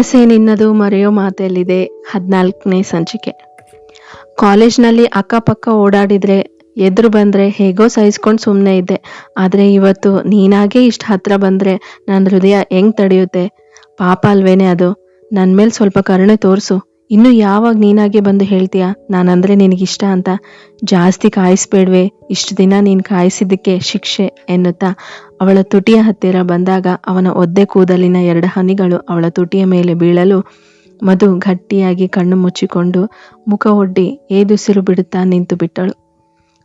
ನಿನ್ನದು ಮರೆಯೋ ಮಾತೆಯಲ್ಲಿದೆ ಹದಿನಾಲ್ಕನೇ ಸಂಚಿಕೆ. ಕಾಲೇಜ್ನಲ್ಲಿ ಅಕ್ಕಪಕ್ಕ ಓಡಾಡಿದ್ರೆ ಎದುರು ಬಂದ್ರೆ ಹೇಗೋ ಸಹಿಸ್ಕೊಂಡು ಸುಮ್ಮನೆ ಇದ್ದೆ. ಆದರೆ ಇವತ್ತು ನೀನಾಗೆ ಇಷ್ಟು ಹತ್ರ ಬಂದ್ರೆ ನನ್ನ ಹೃದಯ ಹೆಂಗ್ ತಡೆಯುತ್ತೆ? ಪಾಪ ಅಲ್ವೇನೆ ಅದು? ನನ್ನ ಮೇಲೆ ಸ್ವಲ್ಪ ಕರುಣೆ ತೋರಿಸು. ಇನ್ನು ಯಾವಾಗ ನೀನಾಗೆ ಬಂದು ಹೇಳ್ತೀಯ? ನಾನಂದ್ರೆ ನಿನಗಿಷ್ಟ ಅಂತ. ಜಾಸ್ತಿ ಕಾಯಿಸ್ಬೇಡ್ವೆ. ಇಷ್ಟು ದಿನ ನೀನು ಕಾಯಿಸಿದ್ದಕ್ಕೆ ಶಿಕ್ಷೆ ಎನ್ನುತ್ತಾ? ಅವಳ ತುಟಿಯ ಹತ್ತಿರ ಬಂದಾಗ ಅವನ ಒದ್ದೆ ಕೂದಲಿನ ಎರಡು ಹನಿಗಳು ಅವಳ ತುಟಿಯ ಮೇಲೆ ಬೀಳಲು ಮಧು ಗಟ್ಟಿಯಾಗಿ ಕಣ್ಣು ಮುಚ್ಚಿಕೊಂಡು ಮುಖ ಒಡ್ಡಿ ಏದುಸಿರು ಬಿಡುತ್ತಾ ನಿಂತು ಬಿಟ್ಟಳು.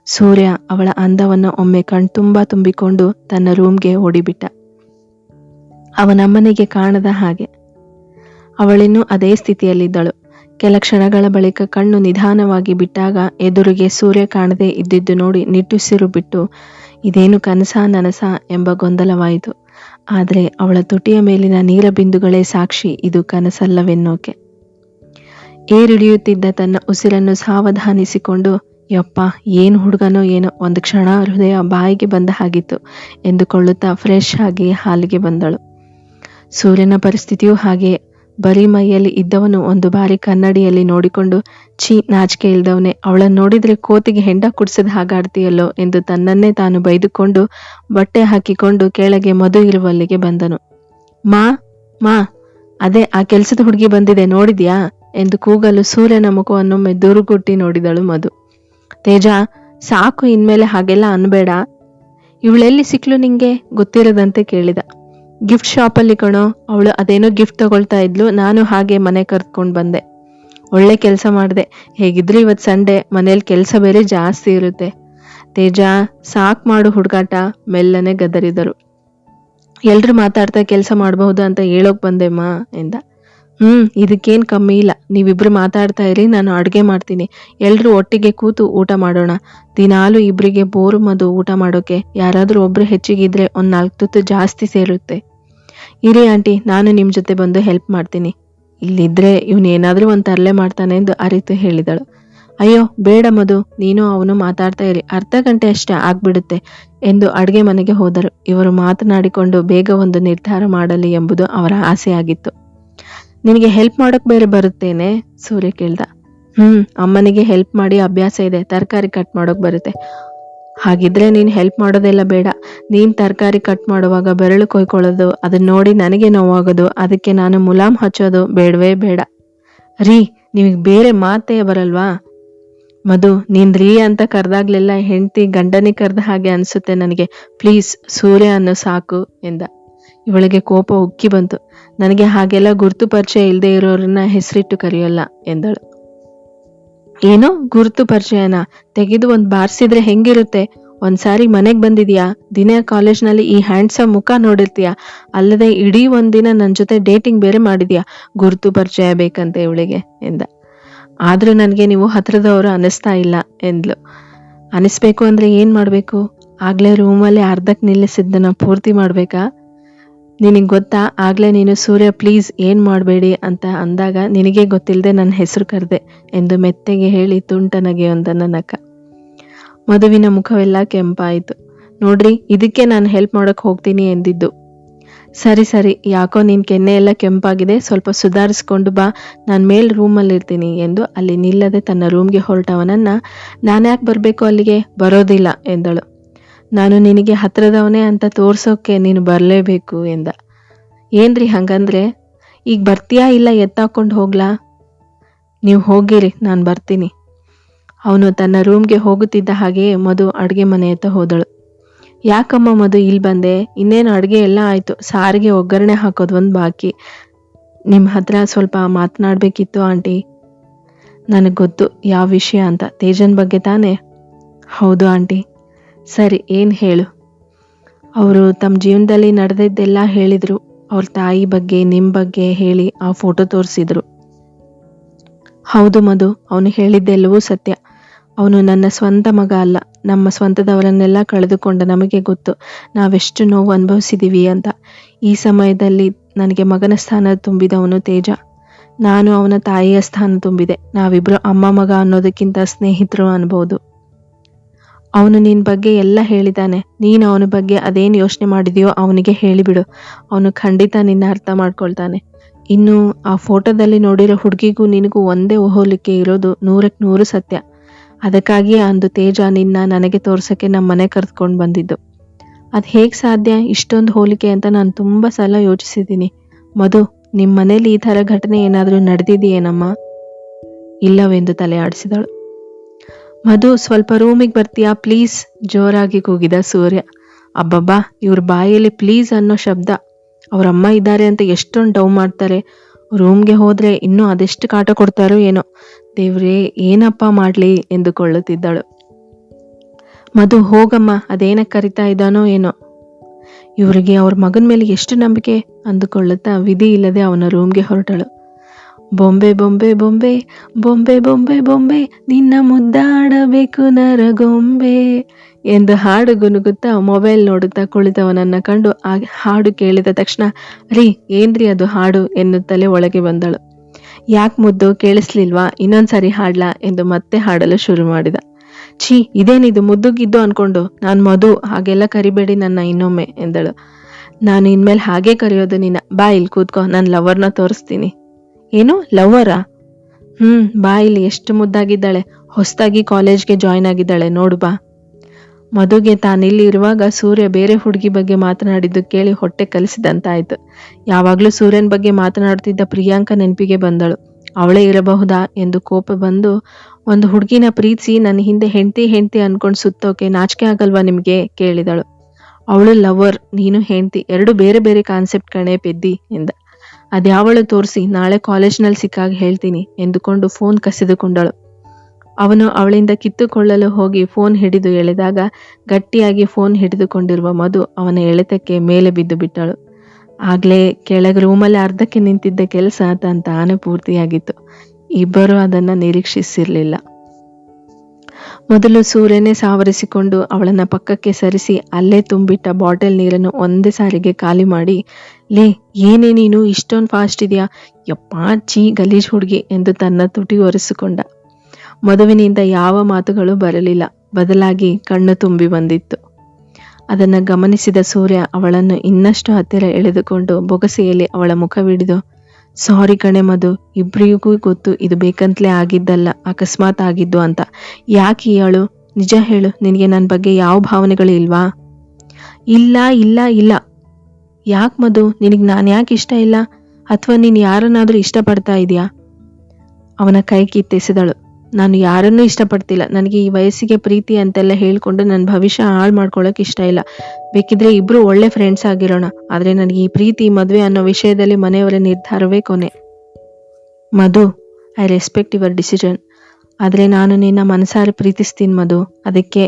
ಸೂರ್ಯ ಅವಳ ಅಂದವನ್ನು ಒಮ್ಮೆ ಕಣ್ತುಂಬ ತುಂಬಿಕೊಂಡು ತನ್ನ ರೂಮ್ಗೆ ಓಡಿಬಿಟ್ಟ. ಅವನಮ್ಮನಿಗೆ ಕಾಣದ ಹಾಗೆ. ಅವಳಿನ್ನೂ ಅದೇ ಸ್ಥಿತಿಯಲ್ಲಿದ್ದಳು. ಕೆಲ ಕ್ಷಣಗಳ ಬಳಿಕ ಕಣ್ಣು ನಿಧಾನವಾಗಿ ಬಿಟ್ಟಾಗ ಎದುರಿಗೆ ಸೂರ್ಯ ಕಾಣದೆ ಇದ್ದಿದ್ದು ನೋಡಿ ನಿಟ್ಟುಸಿರು ಬಿಟ್ಟು ಇದೇನು ಕನಸ ನನಸ ಎಂಬ ಗೊಂದಲವಾಯಿತು. ಆದರೆ ಅವಳ ತುಟಿಯ ಮೇಲಿನ ನೀರ ಬಿಂದುಗಳೇ ಸಾಕ್ಷಿ, ಇದು ಕನಸಲ್ಲವೆನ್ನೋಕೆ. ಏರಿಳಿಯುತ್ತಿದ್ದ ತನ್ನ ಉಸಿರನ್ನು ಸಾವಧಾನಿಸಿಕೊಂಡು, ಯಪ್ಪ, ಏನು ಹುಡುಗನೋ ಏನೋ ಒಂದು ಕ್ಷಣ ಹೃದಯ ಬಾಯಿಗೆ ಬಂದ ಹಾಗಿತ್ತು ಎಂದುಕೊಳ್ಳುತ್ತಾ ಫ್ರೆಶ್ ಆಗಿ ಹಾಲಿಗೆ ಬಂದಳು. ಸೂರ್ಯನ ಪರಿಸ್ಥಿತಿಯೂ ಹಾಗೆ ಬರೀ ಮೈಯಲ್ಲಿ ಇದ್ದವನು ಒಂದು ಬಾರಿ ಕನ್ನಡಿಯಲ್ಲಿ ನೋಡಿಕೊಂಡು, ಛೀ, ನಾಚಿಕೆ ಇಲ್ದವನೇ, ಅವಳನ್ನ ನೋಡಿದ್ರೆ ಕೋತಿಗೆ ಹೆಂಡ ಕುಡಿಸದ ಹಾಗಾಡ್ತೀಯಲ್ಲೋ ಎಂದು ತನ್ನನ್ನೇ ತಾನು ಬೈದುಕೊಂಡು ಬಟ್ಟೆ ಹಾಕಿಕೊಂಡು ಕೆಳಗೆ ಮಧು ಇರುವಲ್ಲಿಗೆ ಬಂದನು. ಮಾ ಮಾ, ಅದೇ ಆ ಕೆಲಸದ ಹುಡುಗಿ ಬಂದಿದೆ, ನೋಡಿದ್ಯಾ? ಎಂದು ಕೂಗಲು ಸೂರ್ಯನ ಮುಖವನ್ನೊಮ್ಮೆ ದುರುಗುಟ್ಟಿ ನೋಡಿದಳು ಮಧು. ತೇಜ, ಸಾಕು, ಇನ್ಮೇಲೆ ಹಾಗೆಲ್ಲ ಅನ್ಬೇಡ. ಇವಳೆಲ್ಲಿ ಸಿಕ್ಲು ನಿಂಗೆ? ಗೊತ್ತಿರದಂತೆ ಕೇಳಿದ. ಗಿಫ್ಟ್ ಶಾಪಲ್ಲಿ ಕಣೋ, ಅವಳು ಅದೇನೋ ಗಿಫ್ಟ್ ತಗೊಳ್ತಾ ಇದ್ಲು, ನಾನು ಹಾಗೆ ಮನೆ ಕರ್ತ್ಕೊಂಡು ಬಂದೆ. ಒಳ್ಳೆ ಕೆಲಸ ಮಾಡಿದೆ. ಹೇಗಿದ್ರು ಇವತ್ತು ಸಂಡೇ, ಮನೇಲಿ ಕೆಲಸ ಬೇರೆ ಜಾಸ್ತಿ ಇರುತ್ತೆ. ತೇಜ, ಸಾಕ್ ಮಾಡು ಹುಡುಗಾಟ, ಮೆಲ್ಲನೆ ಗದರಿದರು. ಎಲ್ರು ಮಾತಾಡ್ತಾ ಕೆಲಸ ಮಾಡಬಹುದು ಅಂತ ಹೇಳೋಕ್ ಬಂದೆಮ್ಮ ಎಂದ. ಹ್ಮ್, ಇದಕ್ಕೇನ್ ಕಮ್ಮಿ ಇಲ್ಲ. ನೀವಿಬ್ರು ಮಾತಾಡ್ತಾ ಇರಿ, ನಾನು ಅಡ್ಗೆ ಮಾಡ್ತೀನಿ. ಎಲ್ಲರೂ ಒಟ್ಟಿಗೆ ಕೂತು ಊಟ ಮಾಡೋಣ. ದಿನಾಲು ಇಬ್ರಿಗೆ ಬೋರು ಮದು ಊಟ ಮಾಡೋಕೆ. ಯಾರಾದ್ರೂ ಒಬ್ರು ಹೆಚ್ಚಿಗಿದ್ರೆ ಒಂದ್ ನಾಲ್ಕು ತುತ್ತು ಜಾಸ್ತಿ ಸೇರುತ್ತೆ. ಇರಿ ಆಂಟಿ, ನಾನು ನಿಮ್ ಜೊತೆ ಬಂದು ಹೆಲ್ಪ್ ಮಾಡ್ತೀನಿ. ಇಲ್ಲಿದ್ರೆ ಇವನು ಏನಾದ್ರೂ ಒಂದ್ ತರಲೆ ಮಾಡ್ತಾನೆ ಎಂದು ಅರಿತು ಹೇಳಿದಳು. ಅಯ್ಯೋ, ಬೇಡ ಮಧು, ನೀನು ಅವನು ಮಾತಾಡ್ತಾ ಇರಿ. ಅರ್ಧ ಗಂಟೆ ಅಷ್ಟೇ ಆಗ್ಬಿಡುತ್ತೆ ಎಂದು ಅಡುಗೆ ಮನೆಗೆ ಹೋದರು. ಇವರು ಮಾತನಾಡಿಕೊಂಡು ಬೇಗ ಒಂದು ನಿರ್ಧಾರ ಮಾಡಲಿ ಎಂಬುದು ಅವರ ಆಸೆಯಾಗಿತ್ತು. ನಿನಗೆ ಹೆಲ್ಪ್ ಮಾಡೋಕೆ ಬೇರೆ ಬರುತ್ತೇನೆ? ಸೂರ್ಯ ಕೇಳ್ದ. ಹ್ಮ್, ಅಮ್ಮನಿಗೆ ಹೆಲ್ಪ್ ಮಾಡಿ ಅಭ್ಯಾಸ ಇದೆ, ತರಕಾರಿ ಕಟ್ ಮಾಡೋಕೆ ಬರುತ್ತೆ. ಹಾಗಿದ್ರೆ ನೀನು ಹೆಲ್ಪ್ ಮಾಡೋದೆಲ್ಲ ಬೇಡ. ನೀನ್ ತರಕಾರಿ ಕಟ್ ಮಾಡುವಾಗ ಬೆರಳು ಕೊಯ್ಕೊಳ್ಳೋದು ಅದನ್ನ ನೋಡಿ ನನಗೆ ನೋವಾಗೋದು, ಅದಕ್ಕೆ ನಾನು ಮುಲಾಮ್ ಹಚ್ಚೋದು ಬೇಡವೇ ಬೇಡ. ರೀ, ನಿಮಗೆ ಬೇರೆ ಮಾತೇ ಬರಲ್ವಾ? ಮಧು, ನೀನ್ ರೀ ಅಂತ ಕರೆದಾಗ್ಲೆಲ್ಲ ಹೆಂಡತಿ ಗಂಡನಿ ಕರೆದ ಹಾಗೆ ಅನ್ಸುತ್ತೆ ನನಗೆ. ಪ್ಲೀಸ್, ಸೂರ್ಯ ಅನ್ನೋ ಸಾಕು ಎಂದ. ಇವಳಿಗೆ ಕೋಪ ಉಕ್ಕಿ ಬಂತು. ನನಗೆ ಹಾಗೆಲ್ಲ ಗುರುತು ಪರಿಚಯ ಇಲ್ಲದೆ ಇರೋರನ್ನ ಹೆಸರಿಟ್ಟು ಕರೆಯೋಲ್ಲ ಎಂದಳು. ಏನೋ ಗುರುತು ಪರಿಚಯನ? ತೆಗೆದು ಒಂದ್ ಬಾರಿಸಿದ್ರೆ ಹೆಂಗಿರುತ್ತೆ? ಒಂದ್ಸಾರಿ ಮನೆಗೆ ಬಂದಿದ್ಯಾ? ದಿನ ಕಾಲೇಜ್ನಲ್ಲಿ ಈ ಹ್ಯಾಂಡ್ಸಮ್ ಮುಖ ನೋಡಿರ್ತೀಯ? ಅಲ್ಲದೆ ಇಡೀ ಒಂದಿನ ನನ್ನ ಜೊತೆ ಡೇಟಿಂಗ್ ಬೇರೆ ಮಾಡಿದ್ಯಾ? ಗುರುತು ಪರಿಚಯ ಬೇಕಂತೆ ಇವಳಿಗೆ ಎಂದ. ಆದರೂ ನನಗೆ ನೀವು ಹತ್ರದವರು ಅನಿಸ್ತಾ ಇಲ್ಲ ಎಂದ್ಲು. ಅನಿಸ್ಬೇಕು ಅಂದ್ರೆ ಏನ್ ಮಾಡ್ಬೇಕು? ಆಗ್ಲೇ ರೂಮಲ್ಲಿ ಅರ್ಧಕ್ಕೆ ನಿಲ್ಲಿಸಿದ್ದನ್ನ ಪೂರ್ತಿ ಮಾಡ್ಬೇಕಾ? ನಿನಗೆ ಗೊತ್ತಾ? ಆಗಲೇ ನೀನು ಸೂರ್ಯ, ಪ್ಲೀಸ್ ಏನು ಮಾಡಬೇಡಿ ಅಂತ ಅಂದಾಗ, ನಿನಗೆ ಗೊತ್ತಿಲ್ಲದೆ ನನ್ನ ಹೆಸರು ಕರೆದೆ ಎಂದು ಮೆತ್ತೆಗೆ ಹೇಳಿ ತುಂಟನಗೆಯೊಂದನ್ನ ನಕ್ಕ. ಮಧುವಿನ ಮುಖವೆಲ್ಲ ಕೆಂಪಾಯಿತು. ನೋಡ್ರಿ, ಇದಕ್ಕೆ ನಾನು ಹೆಲ್ಪ್ ಮಾಡೋಕೆ ಹೋಗ್ತೀನಿ ಎಂದಿದ್ದು. ಸರಿ ಸರಿ, ಯಾಕೋ ನಿನ್ನ ಕೆನ್ನೆ ಎಲ್ಲ ಕೆಂಪಾಗಿದೆ, ಸ್ವಲ್ಪ ಸುಧಾರಿಸ್ಕೊಂಡು ಬಾ, ನಾನು ಮೇಲ್ ರೂಮಲ್ಲಿ ಇರ್ತೀನಿ ಎಂದು ಅಲ್ಲಿ ನಿಲ್ಲದೆ ತನ್ನ ರೂಮ್ಗೆ ಹೊರಟವನನ್ನ, ನಾನ್ಯಾಕೆ ಬರಬೇಕು ಅಲ್ಲಿಗೆ? ಬರೋದಿಲ್ಲ ಎಂದಳು. ನಾನು ನಿನಗೆ ಹತ್ರದವನೇ ಅಂತ ತೋರ್ಸೋಕೆ ನೀನು ಬರಲೇಬೇಕು ಎಂದ. ಏನ್ರಿ ಹಂಗಂದ್ರೆ, ಈಗ ಬರ್ತೀಯಾ ಇಲ್ಲ ಎತ್ತಾಕೊಂಡು ಹೋಗ್ಲಾ? ನೀವು ಹೋಗಿರಿ, ನಾನು ಬರ್ತೀನಿ. ಅವನು ತನ್ನ ರೂಮ್ಗೆ ಹೋಗುತ್ತಿದ್ದ ಹಾಗೆಯೇ ಮಧು ಅಡುಗೆ ಮನೆಯತ್ತ ಹೋದಳು. ಯಾಕಮ್ಮ ಮಧು ಇಲ್ಲಿ ಬಂದೆ? ಇನ್ನೇನು ಅಡುಗೆ ಎಲ್ಲ ಆಯಿತು. ಸಾರಿಗೆ ಒಗ್ಗರಣೆ ಹಾಕೋದು ಒಂದು ಬಾಕಿ. ನಿಮ್ಮ ಹತ್ರ ಸ್ವಲ್ಪ ಮಾತನಾಡಬೇಕಿತ್ತು ಆಂಟಿ. ನನಗೆ ಗೊತ್ತು, ಯಾವ ವಿಷಯ ಅಂತ. ತೇಜನ್ ಬಗ್ಗೆ ತಾನೇ? ಹೌದು ಆಂಟಿ. ಸರಿ, ಏನು ಹೇಳು. ಅವರು ತಮ್ಮ ಜೀವನದಲ್ಲಿ ನಡೆದಿದ್ದೆಲ್ಲ ಹೇಳಿದರು. ಅವ್ರ ತಾಯಿ ಬಗ್ಗೆ ನಿಮ್ಮ ಬಗ್ಗೆ ಹೇಳಿ ಆ ಫೋಟೋ ತೋರಿಸಿದ್ರು. ಹೌದು ಮಧು, ಅವನು ಹೇಳಿದ್ದೆಲ್ಲವೂ ಸತ್ಯ. ಅವನು ನನ್ನ ಸ್ವಂತ ಮಗ ಅಲ್ಲ. ನಮ್ಮ ಸ್ವಂತದವರನ್ನೆಲ್ಲ ಕಳೆದುಕೊಂಡ ನಮಗೆ ಗೊತ್ತು. ನಾವೆಷ್ಟು ನೋವು ಅನುಭವಿಸಿದ್ದೀವಿ ಅಂತ. ಈ ಸಮಯದಲ್ಲಿ ನನಗೆ ಮಗನ ಸ್ಥಾನ ತುಂಬಿದವನು ತೇಜ. ನಾನು ಅವನ ತಾಯಿಯ ಸ್ಥಾನ ತುಂಬಿದೆ. ನಾವಿಬ್ರು ಅಮ್ಮ ಮಗ ಅನ್ನೋದಕ್ಕಿಂತ ಸ್ನೇಹಿತರು ಅನ್ಬೋದು. ಅವನು ನಿನ್ನ ಬಗ್ಗೆ ಎಲ್ಲ ಹೇಳಿದ್ದಾನೆ ನೀನು ಅವನ ಬಗ್ಗೆ ಅದೇನು ಯೋಚನೆ ಮಾಡಿದೆಯೋ ಅವನಿಗೆ ಹೇಳಿಬಿಡು. ಅವನು ಖಂಡಿತ ನಿನ್ನ ಅರ್ಥ ಮಾಡ್ಕೊಳ್ತಾನೆ. ಇನ್ನು ಆ ಫೋಟೋದಲ್ಲಿ ನೋಡಿರೋ ಹುಡುಗಿಗೂ ನಿನಗೂ ಒಂದೇ ಹೋಲಿಕೆ ಇರೋದು ನೂರಕ್ಕೆ ನೂರು ಸತ್ಯ. ಅದಕ್ಕಾಗಿ ಅಂದು ತೇಜ ನಿನ್ನ ನನಗೆ ತೋರ್ಸೋಕ್ಕೆ ನಮ್ಮ ಮನೆ ಕರೆದುಕೊಂಡು ಬಂದಿದ್ದು. ಅದು ಹೇಗೆ ಸಾಧ್ಯ? ಇಷ್ಟೊಂದು ಹೋಲಿಕೆ ಅಂತ ನಾನು ತುಂಬ ಸಲ ಯೋಚಿಸಿದ್ದೀನಿ. ಮಧು ನಿಮ್ಮ ಮನೇಲಿ ಈ ಥರ ಘಟನೆ ಏನಾದರೂ ನಡೆದಿದೆಯೇನಮ್ಮ? ಇಲ್ಲವೆಂದು ತಲೆ ಆಡಿಸಿದಳು. ಮಧು, ಸ್ವಲ್ಪ ರೂಮಿಗೆ ಬರ್ತೀಯಾ? ಪ್ಲೀಸ್ ಜೋರಾಗಿ ಕೂಗಿದ ಸೂರ್ಯ. ಅಬ್ಬಬ್ಬಾ, ಇವ್ರ ಬಾಯಲ್ಲಿ ಪ್ಲೀಸ್ ಅನ್ನೋ ಶಬ್ದ. ಅವರಮ್ಮ ಇದ್ದಾರೆ ಅಂತ ಎಷ್ಟೊಂದು ಡವ್ ಮಾಡ್ತಾರೆ. ರೂಮ್ಗೆ ಹೋದ್ರೆ ಇನ್ನೂ ಅದೆಷ್ಟು ಕಾಟ ಕೊಡ್ತಾರೋ ಏನೋ. ದೇವ್ರೇ, ಏನಪ್ಪ ಮಾಡ್ಲಿ? ಎಂದುಕೊಳ್ಳುತ್ತಿದ್ದಳು. ಮಧು, ಹೋಗಮ್ಮ, ಅದೇನಕ್ಕೆ ಕರಿತಾ ಇದ್ದಾನೋ ಏನೋ. ಇವರಿಗೆ ಅವ್ರ ಮಗನ ಮೇಲೆ ಎಷ್ಟು ನಂಬಿಕೆ? ಅಂದುಕೊಳ್ಳುತ್ತಾ ವಿಧಿ ಇಲ್ಲದೆ ಅವನ ರೂಮ್ಗೆ ಹೊರಟಳು. ಬೊಂಬೆ ಬೊಂಬೆ ಬೊಂಬೆ ಬೊಂಬೆ ಬೊಂಬೆ ಬೊಂಬೆ, ನಿನ್ನ ಮುದ್ದಾಡಬೇಕು ನರಗೊಂಬೆ ಎಂದು ಹಾಡು ಗುನುಗುತ್ತಾ ಮೊಬೈಲ್ ನೋಡುತ್ತಾ ಕುಳಿತವನನ್ನ ಕಂಡು ಆ ಹಾಡು ಕೇಳಿದ ತಕ್ಷಣ, ರೀ, ಏನ್ರಿ ಅದು ಹಾಡು? ಎನ್ನುತ್ತಲೇ ಒಳಗೆ ಬಂದಳು. ಯಾಕೆ ಮುದ್ದು ಕೇಳಿಸ್ಲಿಲ್ವಾ? ಇನ್ನೊಂದ್ಸರಿ ಹಾಡ್ಲಾ? ಎಂದು ಮತ್ತೆ ಹಾಡಲು ಶುರು ಮಾಡಿದ. ಛೀ ಇದೇನಿದು ಮುದ್ದುಗಿದ್ದು ಅನ್ಕೊಂಡು? ನಾನು ಮಧು, ಹಾಗೆಲ್ಲ ಕರಿಬೇಡಿ ನನ್ನ ಇನ್ನೊಮ್ಮೆ ಎಂದಳು. ನಾನು ಇನ್ಮೇಲೆ ಹಾಗೆ ಕರೆಯೋದು ನಿನ್ನ ಬಾ, ಇಲ್ಲಿ ಕೂತ್ಕೋ. ನನ್ನ ಲವರ್ನ ತೋರಿಸ್ತೀನಿ. ಏನು ಲವ್ವರಾ ಹ್ಮ್, ಬಾ ಇಲ್ಲಿ, ಎಷ್ಟು ಮುದ್ದಾಗಿದ್ದಾಳೆ. ಹೊಸದಾಗಿ ಕಾಲೇಜ್ಗೆ ಜಾಯ್ನ್ ಆಗಿದ್ದಾಳೆ, ನೋಡು ಬಾ. ಮಧುಗೆ ತಾನಿಲ್ಲಿ ಇರುವಾಗ ಸೂರ್ಯ ಬೇರೆ ಹುಡುಗಿ ಬಗ್ಗೆ ಮಾತನಾಡಿದ್ದು ಕೇಳಿ ಹೊಟ್ಟೆ ಕಲಿಸಿದಂತಾಯ್ತು. ಯಾವಾಗ್ಲೂ ಸೂರ್ಯನ ಬಗ್ಗೆ ಮಾತನಾಡುತ್ತಿದ್ದ ಪ್ರಿಯಾಂಕ ನೆನಪಿಗೆ ಬಂದಳು. ಅವಳೇ ಇರಬಹುದಾ ಎಂದು ಕೋಪ ಬಂದು, ಒಂದು ಹುಡುಗಿನ ಪ್ರೀತಿಸಿ ನನ್ನ ಹಿಂದೆ ಹೆಂಡತಿ ಹೆಂಡತಿ ಅನ್ಕೊಂಡು ಸುತ್ತೋಕೆ ನಾಚಿಕೆ ಆಗಲ್ವಾ ನಿಮಗೆ? ಕೇಳಿದಳು. ಅವಳು ಲವರ್, ನೀನು ಹೆಂಡತಿ, ಎರಡು ಬೇರೆ ಬೇರೆ ಕಾನ್ಸೆಪ್ಟ್ ಕಣೆ, ಪೆದ್ದಿ, ಎಂದ. ಅದ್ಯಾವಳು ತೋರಿಸಿ ನಾಳೆ ಕಾಲೇಜ್ನಲ್ಲಿ ಸಿಕ್ಕಾಗ ಹೇಳ್ತೀನಿ ಎಂದುಕೊಂಡು ಫೋನ್ ಕಸಿದುಕೊಂಡಳು. ಅವನು ಅವಳಿಂದ ಕಿತ್ತುಕೊಳ್ಳಲು ಹೋಗಿ ಫೋನ್ ಹಿಡಿದು ಎಳೆದಾಗ ಗಟ್ಟಿಯಾಗಿ ಫೋನ್ ಹಿಡಿದುಕೊಂಡಿರುವ ಮಧು ಅವನ ಎಳೆತಕ್ಕೆ ಮೇಲೆ ಬಿದ್ದು ಬಿಟ್ಟಳು. ಆಗ್ಲೇ ಕೆಳಗೆ ರೂಮಲ್ಲಿ ಅರ್ಧಕ್ಕೆ ನಿಂತಿದ್ದ ಕೆಲಸ ತಾನೇ ಪೂರ್ತಿಯಾಗಿತ್ತು. ಇಬ್ಬರು ಅದನ್ನ ನಿರೀಕ್ಷಿಸಿರ್ಲಿಲ್ಲ. ಮೊದಲು ಸೂರ್ಯನೇ ಸಾವರಿಸಿಕೊಂಡು ಅವಳನ್ನ ಪಕ್ಕಕ್ಕೆ ಸರಿಸಿ ಅಲ್ಲೇ ತುಂಬಿಟ್ಟ ಬಾಟಲ್ ನೀರನ್ನು ಒಂದೇ ಸಾರಿಗೆ ಖಾಲಿ ಮಾಡಿ, ಲೇ, ಏನೇ ನೀನು? ಇಷ್ಟೊಂದು ಫಾಸ್ಟ್ ಇದೆಯಾ? ಯಪ್ಪಾ, ಚೀ, ಗಲೀಜ್ ಹುಡುಗಿ ಎಂದು ತನ್ನ ತುಟಿ ಒರೆಸಿಕೊಂಡ. ಮದುವಿನಿಂದ ಯಾವ ಮಾತುಗಳು ಬರಲಿಲ್ಲ. ಬದಲಾಗಿ ಕಣ್ಣು ತುಂಬಿ ಬಂದಿತ್ತು. ಅದನ್ನು ಗಮನಿಸಿದ ಸೂರ್ಯ ಅವಳನ್ನು ಇನ್ನಷ್ಟು ಹತ್ತಿರ ಎಳೆದುಕೊಂಡು ಬೊಗಸೆಯಲ್ಲಿ ಅವಳ ಮುಖವಿಡಿದು ಸಾರಿ ಕಣೆ ಮಧು ಇಬ್ಬರಿಗೂ ಗೊತ್ತು ಇದು ಬೇಕಂತಲೇ ಆಗಿದ್ದಲ್ಲ, ಅಕಸ್ಮಾತ್ ಆಗಿದ್ದು ಅಂತ. ಯಾಕೆ ಹೇಳು? ನಿಜ ಹೇಳು, ನಿನಗೆ ನನ್ನ ಬಗ್ಗೆ ಯಾವ ಭಾವನೆಗಳು ಇಲ್ವಾ? ಇಲ್ಲ ಇಲ್ಲ ಇಲ್ಲ. ಯಾಕೆ ಮಧು? ನಿನಗೆ ನಾನು ಯಾಕೆ ಇಷ್ಟ ಇಲ್ಲ? ಅಥವಾ ನೀನು ಯಾರನ್ನಾದರೂ ಇಷ್ಟಪಡ್ತಾ ಇದೆಯಾ? ಅವನ ಕೈ ಕಿತ್ತೆಸೆದಳು. ನಾನು ಯಾರನ್ನೂ ಇಷ್ಟಪಡ್ತಿಲ್ಲ. ನನಗೆ ಈ ವಯಸ್ಸಿಗೆ ಪ್ರೀತಿ ಅಂತೆಲ್ಲ ಹೇಳ್ಕೊಂಡು ನನ್ನ ಭವಿಷ್ಯ ಹಾಳು ಮಾಡ್ಕೊಳ್ಳೋಕೆ ಇಷ್ಟ ಇಲ್ಲ. ಬೇಕಿದ್ರೆ ಇಬ್ರು ಒಳ್ಳೆ ಫ್ರೆಂಡ್ಸ್ ಆಗಿರೋಣ. ಆದರೆ ನನಗೆ ಈ ಪ್ರೀತಿ, ಮದುವೆ ಅನ್ನೋ ವಿಷಯದಲ್ಲಿ ಮನೆಯವರ ನಿರ್ಧಾರವೇ ಕೊನೆ. Madhu I respect your decision ಆದರೆ ನಾನು ನಿನ್ನ ಮನಸಾರೆ ಪ್ರೀತಿಸ್ತೀನಿ ಮಧು. ಅದಕ್ಕೆ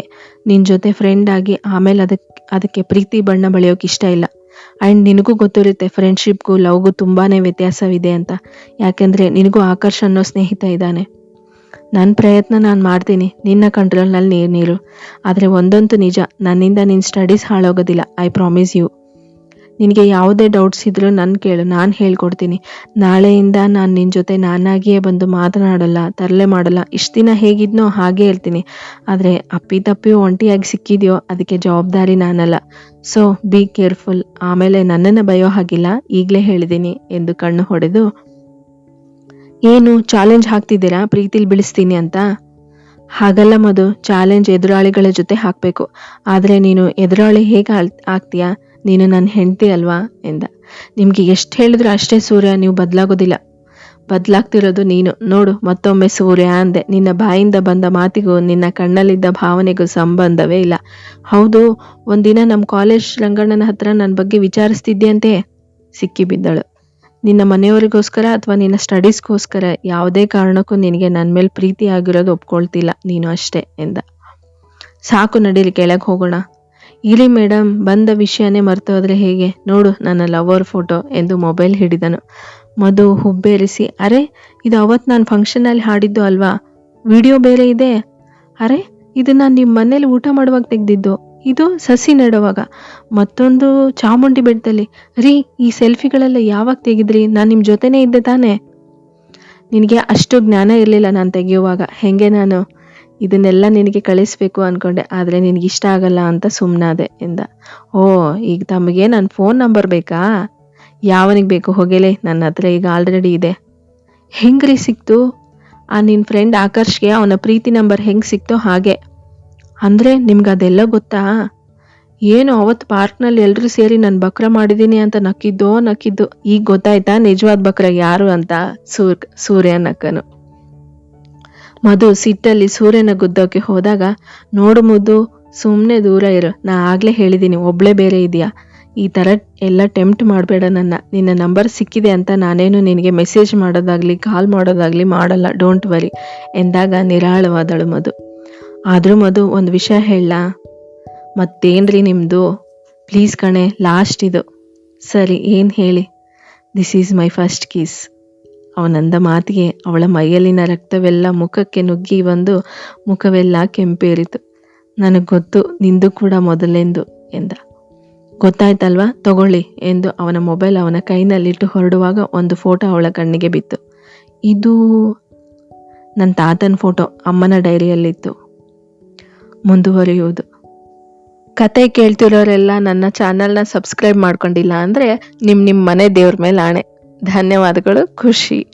ನಿನ್ನ ಜೊತೆ ಫ್ರೆಂಡ್ ಆಗಿ ಆಮೇಲೆ ಅದಕ್ಕೆ ಅದಕ್ಕೆ ಪ್ರೀತಿ ಬಣ್ಣ ಬಳಿಯೋಕೆ ಇಷ್ಟ ಇಲ್ಲ. ಆ್ಯಂಡ್ ನಿನಗೂ ಗೊತ್ತಿರುತ್ತೆ ಫ್ರೆಂಡ್ಶಿಪ್ಗೂ ಲವ್ಗೂ ತುಂಬಾ ವ್ಯತ್ಯಾಸವಿದೆ ಅಂತ. ಯಾಕೆಂದರೆ ನಿನಗೂ ಆಕರ್ಷ್ ಅನ್ನೋ ಸ್ನೇಹಿತ ಇದ್ದಾನೆ. ನನ್ನ ಪ್ರಯತ್ನ ನಾನು ಮಾಡ್ತೀನಿ. ನಿನ್ನ ಕಂಟ್ರೋಲ್ನಲ್ಲಿ ನೀರು ನೀರು. ಆದರೆ ಒಂದಂತೂ ನಿಜ, ನನ್ನಿಂದ ನಿನ್ನ ಸ್ಟಡೀಸ್ ಹಾಳೋಗೋದಿಲ್ಲ ಐ ಪ್ರಾಮಿಸ್ ಯು ನಿನಗೆ ಯಾವುದೇ ಡೌಟ್ಸ್ ಇದ್ರೂ ನನ್ನ ಕೇಳು, ನಾನು ಹೇಳ್ಕೊಡ್ತೀನಿ. ನಾಳೆಯಿಂದ ನಾನು ನಿನ್ನ ಜೊತೆ ನಾನಾಗಿಯೇ ಬಂದು ಮಾತನಾಡಲ್ಲ, ತರಲೆ ಮಾಡಲ್ಲ. ಇಷ್ಟು ದಿನ ಹೇಗಿದ್ನೋ ಹಾಗೆ ಹೇಳ್ತೀನಿ ಆದರೆ ಅಪ್ಪಿ ತಪ್ಪಿ ಒಂಟಿಯಾಗಿ ಸಿಕ್ಕಿದೆಯೋ, ಅದಕ್ಕೆ ಜವಾಬ್ದಾರಿ ನಾನಲ್ಲ. ಸೊ ಬಿ ಕೇರ್ಫುಲ್ ಆಮೇಲೆ ನನ್ನನ್ನು ಬಯೋ ಹಾಗಿಲ್ಲ, ಈಗಲೇ ಹೇಳಿದ್ದೀನಿ ಎಂದು ಕಣ್ಣು ಹೊಡೆದು ಏನು ಚಾಲೆಂಜ್ ಹಾಕ್ತಿದ್ದೀರಾ? ಪ್ರೀತಿಲಿ ಬಿಡಿಸ್ತೀನಿ ಅಂತ? ಹಾಗಲ್ಲ ಮದು ಚಾಲೆಂಜ್ ಎದುರಾಳಿಗಳ ಜೊತೆ ಹಾಕಬೇಕು. ಆದರೆ ನೀನು ಎದುರಾಳಿ ಹೇಗೆ ಆಗ್ತೀಯಾ? ನೀನು ನನ್ನ ಹೆಂಡತಿ ಅಲ್ವಾ? ಎಂದ. ನಿಮಗೆ ಎಷ್ಟು ಹೇಳಿದ್ರು ಅಷ್ಟೇ ಸೂರ್ಯ, ನೀವು ಬದಲಾಗೋದಿಲ್ಲ. ಬದಲಾಗ್ತಿರೋದು ನೀನು. ನೋಡು, ಮತ್ತೊಮ್ಮೆ ಸೂರ್ಯ ಅಂದೆ. ನಿನ್ನ ಬಾಯಿಂದ ಬಂದ ಮಾತಿಗೂ ನಿನ್ನ ಕಣ್ಣಲ್ಲಿದ್ದ ಭಾವನೆಗೂ ಸಂಬಂಧವೇ ಇಲ್ಲ. ಹೌದು, ಒಂದಿನ ನಮ್ಮ ಕಾಲೇಜ್ ರಂಗಣ್ಣನ ಹತ್ರ ನನ್ನ ಬಗ್ಗೆ ವಿಚಾರಿಸ್ತಿದ್ದೆ ಸಿಕ್ಕಿ ಬಿದ್ದಳು. ನಿನ್ನ ಮನೆಯವರಿಗೋಸ್ಕರ ಅಥವಾ ನಿನ್ನ ಸ್ಟಡೀಸ್ಗೋಸ್ಕರ ಯಾವುದೇ ಕಾರಣಕ್ಕೂ ನಿನಗೆ ನನ್ನ ಮೇಲೆ ಪ್ರೀತಿ ಆಗಿರೋದು ಒಪ್ಕೊಳ್ತಿಲ್ಲ, ನೀನು ಅಷ್ಟೇ ಎಂದ. ಸಾಕು ನಡೀಲಿ ಕೆಳಗೆ ಹೋಗೋಣ. ಇರಿ ಮೇಡಮ್ ಬಂದ ವಿಷಯನೇ ಮರ್ತೋದ್ರೆ ಹೇಗೆ? ನೋಡು ನನ್ನ ಲವರ್ ಫೋಟೋ ಎಂದು ಮೊಬೈಲ್ ಹಿಡಿದನು. ಮಧು ಹುಬ್ಬೇರಿಸಿ, ಅರೆ, ಇದು ಅವತ್ತು ನಾನು ಫಂಕ್ಷನಲ್ಲಿ ಹಾಡಿದ್ದು ಅಲ್ವಾ? ವಿಡಿಯೋ ಬೇರೆ ಇದೆ? ಅರೆ, ಇದನ್ನು ನಾನು ನಿಮ್ಮ ಮನೇಲಿ ಊಟ ಮಾಡುವಾಗ ತೆಗೆದಿದ್ದು. ಇದು ಸಸಿ ನೆಡುವಾಗ. ಮತ್ತೊಂದು ಚಾಮುಂಡಿ ಬೆಟ್ಟದಲ್ಲಿ, ರೀ, ಈ ಸೆಲ್ಫಿಗಳೆಲ್ಲ ಯಾವಾಗ ತೆಗೆದ್ರಿ? ನಾನು ನಿಮ್ಮ ಜೊತೆನೇ ಇದ್ದೆ ತಾನೇ. ನಿನಗೆ ಅಷ್ಟು ಜ್ಞಾನ ಇರಲಿಲ್ಲ ನಾನು ತೆಗೆಯುವಾಗ. ಹೆಂಗೆ ನಾನು? ಇದನ್ನೆಲ್ಲ ನಿನಗೆ ಕಳಿಸ್ಬೇಕು ಅಂದ್ಕೊಂಡೆ ಆದರೆ ನಿನಗೆ ಇಷ್ಟ ಆಗಲ್ಲ ಅಂತ ಸುಮ್ಮನಾದೆ ಎಂದ. ಓ, ಈಗ ತಮಗೆ ನನ್ನ ಫೋನ್ ನಂಬರ್ ಬೇಕಾ? ಯಾವನಿಗೆ ಬೇಕು ಹೋಗಲೇ? ನನ್ನ ಹತ್ರ ಈಗ ಆಲ್ರೆಡಿ ಇದೆ. ಹೆಂಗ್ರಿ ಸಿಕ್ತು? ಆ ನಿನ್ನ ಫ್ರೆಂಡ್ ಆಕರ್ಷ್ಗೆ ಅವನ ಪ್ರೀತಿ ನಂಬರ್ ಹೆಂಗೆ ಸಿಕ್ತೋ ಹಾಗೆ. ಅಂದರೆ ನಿಮ್ಗೆ ಅದೆಲ್ಲ ಗೊತ್ತಾ? ಏನು ಅವತ್ತು ಪಾರ್ಕ್ನಲ್ಲಿ ಎಲ್ಲರೂ ಸೇರಿ ನಾನು ಬಕ್ರ ಮಾಡಿದ್ದೀನಿ ಅಂತ ನಕ್ಕಿದ್ದೋ ನಕ್ಕಿದ್ದು, ಈಗ ಗೊತ್ತಾಯ್ತಾ ನಿಜವಾದ ಬಕ್ರ ಯಾರು ಅಂತ ಸೂರ್ ಸೂರ್ಯ ನಕ್ಕನು ಮಧು ಸಿಟ್ಟಲ್ಲಿ ಸೂರ್ಯನ ಗುದ್ದೋಕೆ ಹೋದಾಗ, ನೋಡು ಮುದ್ದು ಸುಮ್ಮನೆ ದೂರ ಇರು, ನಾ ಆಗಲೇ ಹೇಳಿದ್ದೀನಿ ಒಬ್ಳೆ ಬೇರೆ ಇದೆಯಾ? ಈ ಥರ ಎಲ್ಲ ಟೆಂಪ್ಟ್ ಮಾಡಬೇಡ ನನ್ನ, ನಿನ್ನ ನಂಬರ್ ಸಿಕ್ಕಿದೆ ಅಂತ ನಾನೇನು ನಿನಗೆ ಮೆಸೇಜ್ ಮಾಡೋದಾಗಲಿ, ಕಾಲ್ ಮಾಡೋದಾಗಲಿ ಮಾಡಲ್ಲ, ಡೋಂಟ್ ವರಿ, ಎಂದಾಗ ನಿರಾಳವಾದಳು ಮಧು. ಆದರೂ ಮದು ಒಂದು ವಿಷಯ ಹೇಳ. ಮತ್ತೇನ್ರಿ ನಿಮ್ಮದು ಪ್ಲೀಸ್ ಕಣೆ ಲಾಸ್ಟ್ ಇದು. ಸರಿ, ಏನು ಹೇಳಿ? This is my first kiss ಅವನಂದ ಮಾತಿಗೆ ಅವಳ ಮೈಯಲ್ಲಿನ ರಕ್ತವೆಲ್ಲ ಮುಖಕ್ಕೆ ನುಗ್ಗಿ ಬಂದು ಮುಖವೆಲ್ಲ ಕೆಂಪೇರಿತು. ನನಗೆ ಗೊತ್ತು, ನಿಂದು ಕೂಡ ಮೊದಲೆಂದು ಎಂದ. ಗೊತ್ತಾಯ್ತಲ್ವಾ? ತಗೊಳ್ಳಿ ಎಂದು ಅವನ ಮೊಬೈಲ್ ಅವನ ಕೈನಲ್ಲಿಟ್ಟು ಹೊರಡುವಾಗ ಒಂದು ಫೋಟೋ ಅವಳ ಕಣ್ಣಿಗೆ ಬಿತ್ತು. ಇದು ನನ್ನ ತಾತನ ಫೋಟೋ, ಅಮ್ಮನ ಡೈರಿಯಲ್ಲಿತ್ತು. ಮುಂದುವರಿಯುವುದು. ಕತೆ ಕೇಳ್ತಿರೋರೆಲ್ಲ ನನ್ನ ಚಾನಲ್ನ ಸಬ್ಸ್ಕ್ರೈಬ್ ಮಾಡ್ಕೊಂಡಿಲ್ಲ ಅಂದರೆ ನಿಮ್ಮ ನಿಮ್ಮ ಮನೆ ದೇವ್ರ ಮೇಲೆ ಆಣೆ. ಧನ್ಯವಾದಗಳು, ಖುಷಿ.